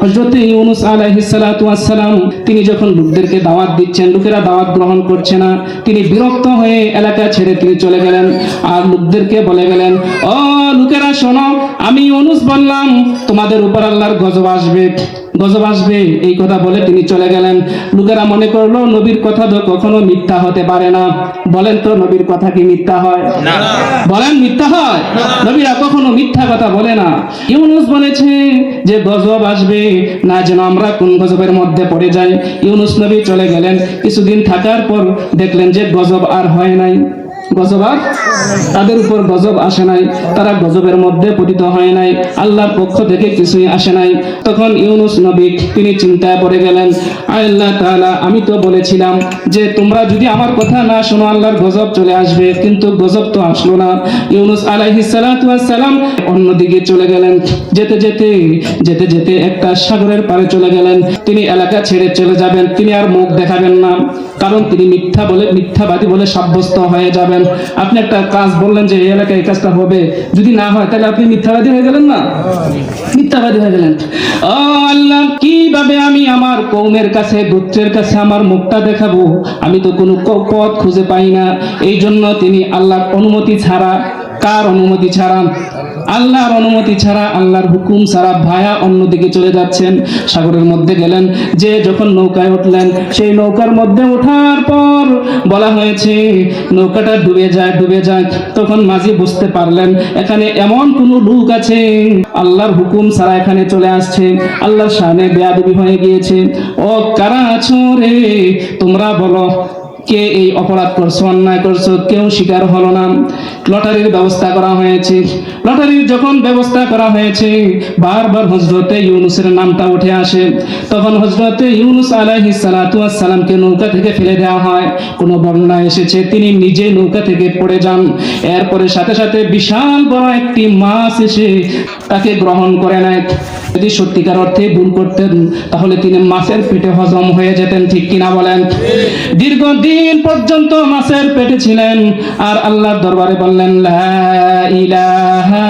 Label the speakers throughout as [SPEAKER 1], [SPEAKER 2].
[SPEAKER 1] হযরত ইউনুস আলাইহিস সালাম, তিনি যখন লোকদেরকে দাওয়াত দিচ্ছেন, লোকেরা দাওয়াত গ্রহণ করছে না, তিনি বিরক্ত হয়ে এলাকা ছেড়ে তিনি চলে গেলেন। আর লোকদেরকে বলে গেলেন, ও শোনো আমি ইউনুস বললাম তোমাদের উপর আল্লাহর গজব আসবে। গজব আসবে এই কথা বলে তিনি চলে গেলেন। লোকেরা মনে করল নবীর কথা তো কখনো মিথ্যা হতে পারে না। বলেন তো নবীর কথা কি মিথ্যা হয়? বলেন মিথ্যা হয়? নবীরা কখনো মিথ্যা কথা বলে না। ইউনুস বলেছে যে গজব আসবে না যেন আমরা কোন গজবের মধ্যে পড়ে যাই। ইউনুস নবী চলে গেলেন। কিছুদিন থাকার পর দেখলেন যে গজব আর হয় নাই। গজব আর? তাদের উপর গজব আসে নাই, তারা গজবের মধ্যে পতিত হয় নাই, আল্লাহর পক্ষ থেকে কিছুই আসে নাই। তখন ইউনুস নবী তিনি চিন্তায় পড়ে গেলেন আল্লাহ তাআলা, আমি তো বলেছিলাম যে তোমরা যদি আমার কথা না শোনো, আল্লাহর গজব চলে আসবে, কিন্তু গজব তো আসলো না। ইউনুস আলাইহিস সালাতু ওয়াস সালাম অন্যদিকে চলে গেলেন, যেতে যেতে যেতে যেতে একটা সাগরের পাড়ে চলে গেলেন। তিনি এলাকা ছেড়ে চলে যাবেন। তিনি আর মুখ দেখাবেন না। কারণ তিনি মিথ্যা বলে, মিথ্যাবাদী বলে সাব্যস্ত হয়ে যাবেন। আপনি একটা কাজ বললেন যে, এই এলাকায় এই কাজটা হবে। যদি না হয়, তাহলে আপনি মিথ্যাবাদী হয়ে গেলেন না? মিথ্যাবাদী হয়ে গেলেন। ও আল্লাহ, কীভাবে আমি আমার কৌমের কাছে, গোত্রের কাছে আমার মুখটা দেখাবো? আমি তো কোনো পথ খুঁজে পাই না। এই জন্য তিনি আল্লাহর অনুমতি ছাড়া, কার অনুমতি ছাড়া? আল্লাহর অনুমতি ছাড়া, আল্লাহর হুকুম ছাড়া ভায়া অন্যদিকে চলে যাচ্ছেন। সাগরের মধ্যে গেলেন, যে যখন নৌকায় উঠলেন, সেই নৌকার মধ্যে ওঠার পর বলা হয়েছে, নৌকাটা ডুবে যায় ডুবে যায়। তখন মাঝি বুঝতে পারলেন, এখানে এমন কোন লোক আছে। আল্লাহর হুকুম ছাড়া এখানে চলে আসছে। আল্লাহর সামনে বেয়াদবি হয়ে গিয়েছে। ও কারা আছো রে? তোমরা বলো। কে এই অপরাধ করছ, অন্যায় করছ, কেউ স্বীকার হলো না। লটারির ব্যবস্থা করা হয়েছে। লটারির যখন ব্যবস্থা করা হয়েছে, বারবার হজরতে ইউনুসের নামটা উঠে আসে। তখন হজরতে ইউনুস আলাইহিস সালাতু ওয়াস সালামকে নৌকা থেকে ফেলে দেওয়া হয়। কোনো বন্যা এসেছে, তিনি নিজে নৌকা থেকে পড়ে যান। এরপরে সাথে সাথে বিশাল বড় একটি মাছ এসে তাকে গ্রহণ করে নেয়। যদি সত্যিকার অর্থে ভুল করতেন, তাহলে তিনি মাছের পেটে হজম হয়ে যেতেন, ঠিক কিনা বলেন? দীর্ঘদিন পর্যন্ত মাছের পেটে ছিলেন। আর আল্লাহর দরবারে বললেন, লা ইলাহা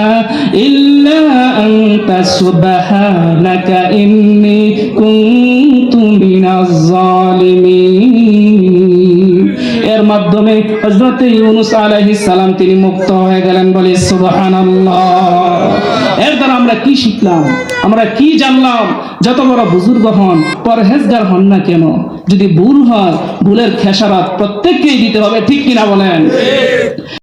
[SPEAKER 1] ইল্লা আনতা সুবহানাকা ইন্নী কুনতু মিনাজ জালিমিন হযরত ইউনুস আলাইহিস সালাম তিনি মুক্ত হয়ে গেলেন বলে সুবহানাল্লাহ। এর দ্বারা আমরা কি শিখলাম? আমরা কি জানলাম? যত বড় বুজুর্গ হন, পরহেজগার হন না কেন? যদি ভুল হয়, ভুলের খেসারাত প্রত্যেককেই দিতে হবে, ঠিক কিনা বলেন?